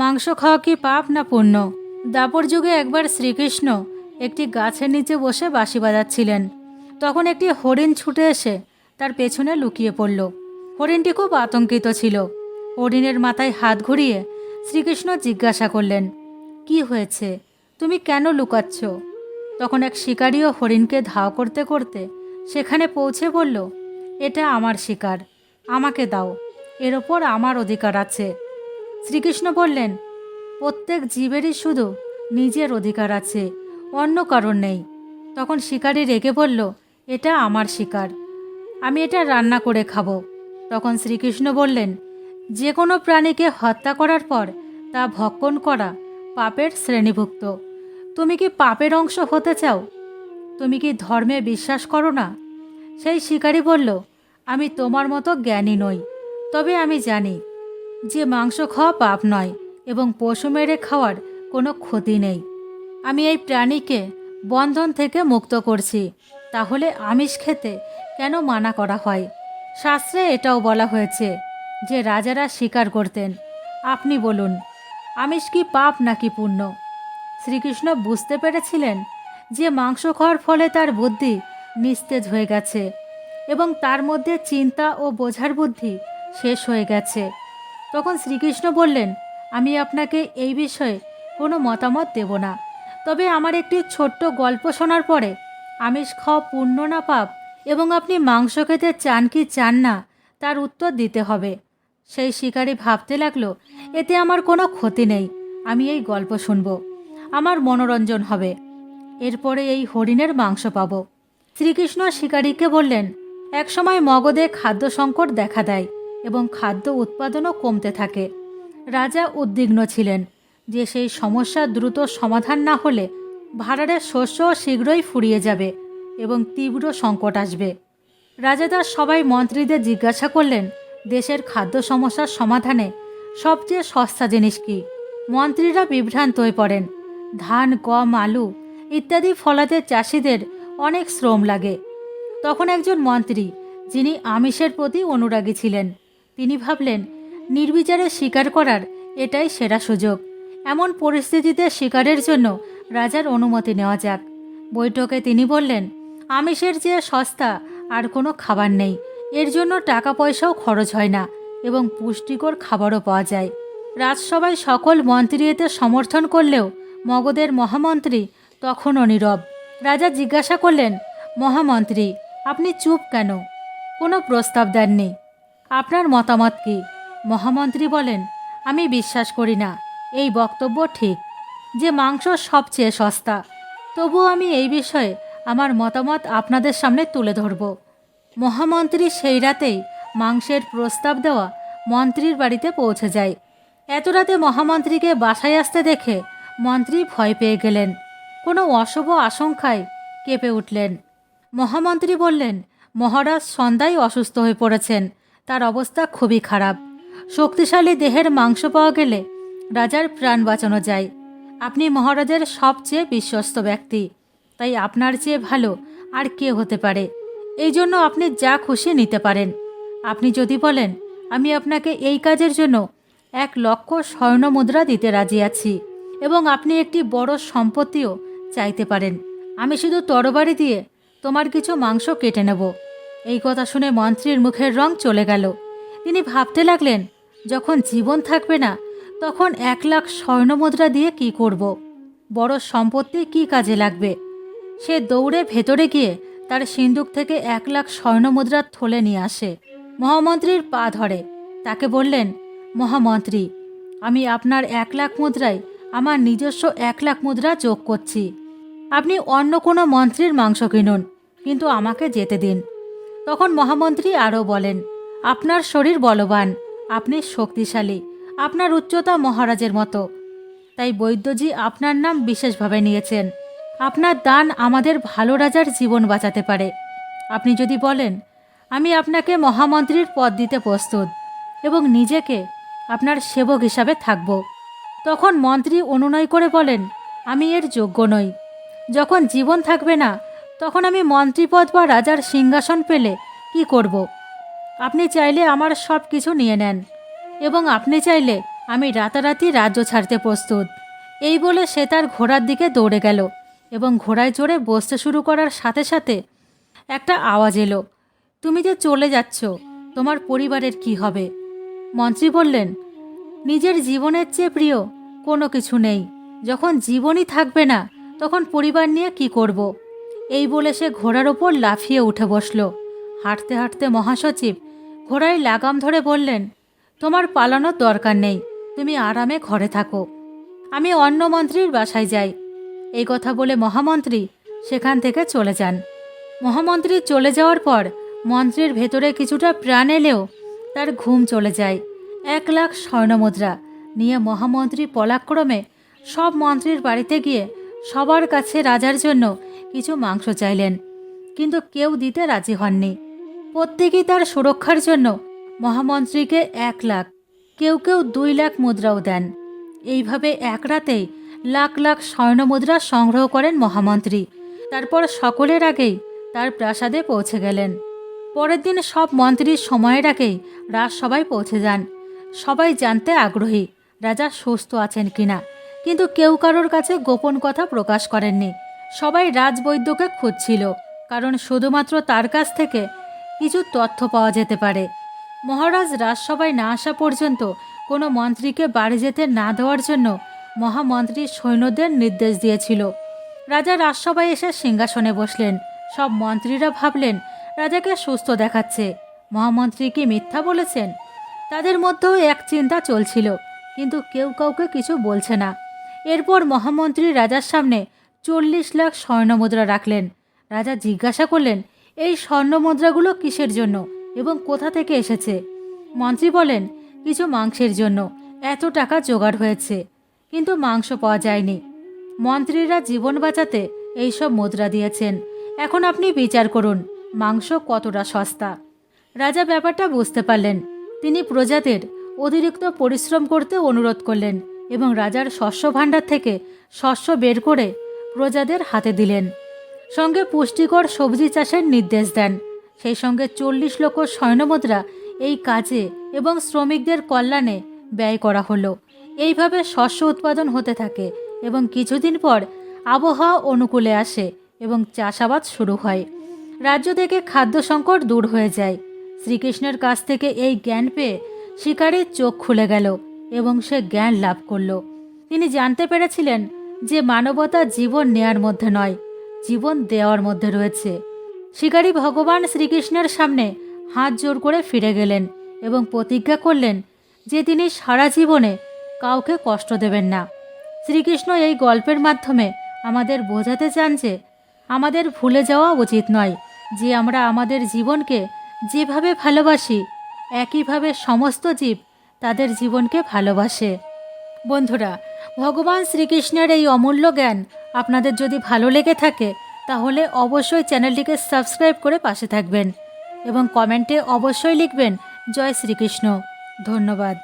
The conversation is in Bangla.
মাংস খাওয়া কি পাপ না পুণ্য? দাপর যুগে একবার শ্রীকৃষ্ণ একটি গাছের নিচে বসে বাঁশি বাজাচ্ছিলেন। তখন একটি হরিণ ছুটে এসে তার পেছনে লুকিয়ে পড়ল। হরিণটি খুব আতঙ্কিত ছিল। হরিণের মাথায় হাত ঘুরিয়ে শ্রীকৃষ্ণ জিজ্ঞাসা করলেন, কি হয়েছে? তুমি কেন লুকাচ্ছ? তখন এক শিকারিও হরিণকে ধাও করতে করতে সেখানে পৌঁছে বলল, এটা আমার শিকার, আমাকে দাও, এর ওপর আমার অধিকার আছে। শ্রীকৃষ্ণ বললেন, প্রত্যেক জীবেরই শুধু নিজের অধিকার আছে, অন্য কারণ নেই। তখন শিকারি রেগে বলল, এটা আমার শিকার, আমি এটা রান্না করে খাব। তখন শ্রীকৃষ্ণ বললেন, যে কোনো প্রাণীকে হত্যা করার পর তা ভক্ষণ করা পাপের শ্রেণীভুক্ত। তুমি কি পাপের অংশ হতে চাও? তুমি কি ধর্মে বিশ্বাস করো না? সেই শিকারী বলল, আমি তোমার মতো জ্ঞানী নই, তবে আমি জানি যে মাংস খাওয়া পাপ নয় এবং পশু মেরে খাওয়ার কোনো ক্ষতি নেই। আমি এই প্রাণীকে বন্ধন থেকে মুক্ত করছি, তাহলে আমিষ খেতে কেন মানা করা হয়? শাস্ত্রে এটাও বলা হয়েছে যে রাজারা স্বীকার করতেন। আপনি বলুন, আমিষ কি পাপ নাকি পুণ্য? শ্রীকৃষ্ণ বুঝতে পেরেছিলেন যে মাংস খাওয়ার ফলে তার বুদ্ধি নিস্তেজ হয়ে গেছে এবং তার মধ্যে চিন্তা ও বোঝার বুদ্ধি শেষ হয়ে গেছে। তখন শ্রীকৃষ্ণ বললেন, আমি আপনাকে এই বিষয়ে কোনো মতামত দেব না। তবে আমার একটি ছোট্ট গল্প শোনার পরে আমিষ খাওয়া পূর্ণ না পাপ এবং আপনি মাংস খেতে চান কি চান না, তার উত্তর দিতে হবে সেই শিকারী ভাবতে লাগল, এতে আমার কোনো ক্ষতি নেই, আমি এই গল্প শুনব। আমার মনোরঞ্জন হবে। এরপরে এই হরিণের মাংস পাব শ্রীকৃষ্ণ শিকারীকে বললেন একসময় মগধে খাদ্য সংকট দেখা দেয়। এবং খাদ্য উৎপাদনও কমতে থাকে। রাজা উদ্বিগ্ন ছিলেন যে সেই সমস্যা দ্রুত সমাধান না হলে ভাড়ারের শস্য শীঘ্রই ফুরিয়ে যাবে এবং তীব্র সংকট আসবে। রাজা তার সবাই মন্ত্রীদের জিজ্ঞাসা করলেন, দেশের খাদ্য সমস্যার সমাধানে সবচেয়ে সস্তা জিনিস কি? মন্ত্রীরা বিভ্রান্ত হয়ে পড়েন, ধান, গম, আলু ইত্যাদি ফলাতে চাষিদের অনেক শ্রম লাগে। তখন একজন মন্ত্রী, যিনি আমিষের প্রতি অনুরাগী ছিলেন তিনি ভাবলেন, নির্বিচারে শিকার করার এটাই সেরা সুযোগ। এমন পরিস্থিতিতে শিকারের জন্য রাজার অনুমতি নেওয়া যাক। বৈঠকে তিনি বললেন, আমিষের যে সস্তা আর কোনো খাবার নেই। এর জন্য টাকা পয়সাও খরচ হয় না এবং পুষ্টিকর খাবারও পাওয়া যায়। রাজসভায় সকল মন্ত্রী এতে সমর্থন করলেও মগধের মহামন্ত্রী তখনও নীরব। রাজা জিজ্ঞাসা করলেন, মহামন্ত্রী, আপনি চুপ কেন? কোনো প্রস্তাব দেননি। আপনার মতামত কি? মহামন্ত্রী বলেন, আমি বিশ্বাস করি না। এই বক্তব্য ঠিক, যে মাংস সবচেয়ে সস্তা। তবু আমি এই বিষয়ে আমার মতামত আপনাদের সামনে তুলে ধরব। মহামন্ত্রী সেই রাতেই মাংসের প্রস্তাব দেওয়া মন্ত্রীর বাড়িতে পৌঁছে যায়। এত রাতে মহামন্ত্রীকে বাসায় আসতে দেখে মন্ত্রী ভয় পেয়ে গেলেন। কোনো অশুভ আশঙ্কায় কেঁপে উঠলেন। মহামন্ত্রী বললেন, মহারাজ সন্ধ্যায় অসুস্থ হয়ে পড়েছেন। তার অবস্থা খুবই খারাপ। শক্তিশালী দেহের মাংস পাওয়া গেলে রাজার প্রাণ বাঁচানো যায়। আপনি মহারাজের সবচেয়ে বিশ্বস্ত ব্যক্তি। তাই আপনার চেয়ে ভালো আর কে হতে পারে। এই জন্য আপনি যা খুশি নিতে পারেন। আপনি যদি বলেন, আমি আপনাকে এই কাজের জন্য এক লক্ষ স্বর্ণ মুদ্রা দিতে রাজি আছি এবং আপনি একটি বড় সম্পত্তিও চাইতে পারেন। আমি শুধু তরবারি দিয়ে তোমার কিছু মাংস কেটে নেব। এই কথা শুনে মন্ত্রীর মুখের রং চলে গেল। তিনি ভাবতে লাগলেন, যখন জীবন থাকবে না, তখন এক লাখ স্বর্ণ মুদ্রা দিয়ে কি করব। বড় সম্পত্তি কি কাজে লাগবে? সে দৌড়ে ভেতরে গিয়ে তার সিন্দুক থেকে এক লাখ স্বর্ণ মুদ্রার থলে নিয়ে আসে। মহামন্ত্রীর পা ধরে। তাকে বললেন, মহামন্ত্রী, আমি আপনার এক লাখ মুদ্রায় আমার নিজস্ব এক লাখ মুদ্রা যোগ করছি। আপনি অন্য কোনো মন্ত্রীর মাংস কিনুন, কিন্তু আমাকে যেতে দিন। তখন মহামন্ত্রী আরও বলেন, আপনার শরীর বলবান, আপনি শক্তিশালী, আপনার উচ্চতা মহারাজের মতো। তাই বৈদ্যজি আপনার নাম বিশেষভাবে নিয়েছেন। আপনার দান আমাদের ভালো রাজার জীবন বাঁচাতে পারে। আপনি যদি বলেন, আমি আপনাকে মহামন্ত্রীর পদ দিতে প্রস্তুত এবং নিজেকে আপনার সেবক হিসাবে থাকব। তখন মন্ত্রী অনুনয় করে বলেন, আমি এর যোগ্য নই। যখন জীবন থাকবে না তখন আমি মন্ত্রীপদ বা রাজার সিংহাসন পেলে কি করব। আপনি চাইলে আমার সব কিছু নিয়ে নেন এবং আপনি চাইলে আমি রাতারাতি রাজ্য ছাড়তে প্রস্তুত এই বলে সে তার ঘোড়ার দিকে দৌড়ে গেল এবং ঘোড়ায় চড়ে বসতে শুরু করার সাথে সাথে একটা আওয়াজ এলো, তুমি যে চলে যাচ্ছ, তোমার পরিবারের কি হবে মন্ত্রী বললেন, নিজের জীবনের চেয়ে প্রিয় কোনো কিছু নেই যখন জীবনই থাকবে না, তখন পরিবার নিয়ে কি করব। এই বলে সে ঘোড়ার ওপর লাফিয়ে উঠে বসল। হাঁটতে হাঁটতে মহাসচিব ঘোড়ায় লাগাম ধরে বললেন, তোমার পালানোর দরকার নেই, তুমি আরামে ঘরে থাকো। আমি অন্য মন্ত্রীর বাসায় যাই। এই কথা বলে মহামন্ত্রী সেখান থেকে চলে যান। মহামন্ত্রী চলে যাওয়ার পর মন্ত্রীর ভেতরে কিছুটা প্রাণ এলেও তার ঘুম চলে যায়। এক লাখ স্বর্ণমুদ্রা নিয়ে মহামন্ত্রী পলাক্রমে সব মন্ত্রীর বাড়িতে গিয়ে সবার কাছে রাজার জন্য কিছু মাংস চাইলেন, কিন্তু কেউ দিতে রাজি হননি। প্রত্যেকেই তার সুরক্ষার জন্য মহামন্ত্রীকে এক লাখ, কেউ কেউ দুই লাখ মুদ্রাও দেন। এইভাবে এক রাতেই লাখ লাখ স্বর্ণ মুদ্রা সংগ্রহ করেন মহামন্ত্রী। তারপর সকলের আগেই তার প্রাসাদে পৌঁছে গেলেন। পরের দিন সব মন্ত্রীর সময়ের আগেই রাজসভায় পৌঁছে যান। সবাই জানতে আগ্রহী, রাজা সুস্থ আছেন কিনা, কিন্তু কেউ কারোর কাছে গোপন কথা প্রকাশ করেননি। সবাই রাজবৈদ্যকে খুঁজছিল, কারণ শুধুমাত্র তার কাছ থেকে কিছু তথ্য পাওয়া যেতে পারে। মহারাজ রাজসভায় না আসা পর্যন্ত কোনো মন্ত্রীকে বাড়ি যেতে না দেওয়ার জন্য মহামন্ত্রী সৈন্যদের নির্দেশ দিয়েছিল। রাজা রাজসভায় এসে সিংহাসনে বসলেন। সব মন্ত্রীরা ভাবলেন, রাজাকে সুস্থ দেখাচ্ছে। মহামন্ত্রী কি মিথ্যা বলেছেন? তাদের মধ্যেও এক চিন্তা চলছিল, কিন্তু কেউ কাউকে কিছু বলছে না। এরপর মহামন্ত্রী রাজার সামনে চল্লিশ লাখ স্বর্ণমুদ্রা রাখলেন। রাজা জিজ্ঞাসা করলেন, এই স্বর্ণমুদ্রাগুলো কিসের জন্য এবং কোথা থেকে এসেছে? মন্ত্রী বলেন, কিছু মাংসের জন্য। এত টাকা জোগাড় হয়েছে, কিন্তু মাংস পাওয়া যায়নি। মন্ত্রীরা জীবন বাঁচাতে এইসব মুদ্রা দিয়েছেন। এখন আপনি বিচার করুন, মাংস কতটা সস্তা। রাজা ব্যাপারটা বুঝতে পারলেন। তিনি প্রজাদের অতিরিক্ত পরিশ্রম করতে অনুরোধ করলেন এবং রাজার শস্য ভাণ্ডার থেকে শস্য বের করে প্রজাদের হাতে দিলেন। সঙ্গে পুষ্টিকর সবজি চাষের নির্দেশ দেন। সেই সঙ্গে চল্লিশ লক্ষ স্বর্ণমুদ্রা এই কাজে এবং শ্রমিকদের কল্যাণে ব্যয় করা হলো। এইভাবে শস্য উৎপাদন হতে থাকে এবং কিছুদিন পর আবহাওয়া অনুকূলে আসে এবং চাষাবাদ শুরু হয়। রাজ্য থেকে খাদ্য সংকট দূর হয়ে যায়। শ্রীকৃষ্ণের কাছ থেকে এই জ্ঞান পেয়ে শিকারীর চোখ খুলে গেল এবং সে জ্ঞান লাভ করল। তিনি জানতে পেরেছিলেন যে মানবতা জীবন নেয়ার মধ্যে নয়, জীবন দেওয়ার মধ্যে রয়েছে। শিকারী ভগবান শ্রীকৃষ্ণের সামনে হাত জোর করে ফিরে গেলেন এবং প্রতিজ্ঞা করলেন যে তিনি সারা জীবনে কাউকে কষ্ট দেবেন না। শ্রীকৃষ্ণ এই গল্পের মাধ্যমে আমাদের বোঝাতে চান যে আমাদের ভুলে যাওয়া উচিত নয় যে আমরা আমাদের জীবনকে যেভাবে ভালোবাসি, একইভাবে সমস্ত জীব তাদের জীবনকে ভালোবাসে। বন্ধুরা ভগবান শ্রীকৃষ্ণের এই অমূল্য জ্ঞান আপনাদের যদি ভালো লেগে থাকে, তাহলে অবশ্যই চ্যানেলটিকে সাবস্ক্রাইব করে পাশে থাকবেন এবং কমেন্টে অবশ্যই লিখবেন, জয় শ্রীকৃষ্ণ। ধন্যবাদ।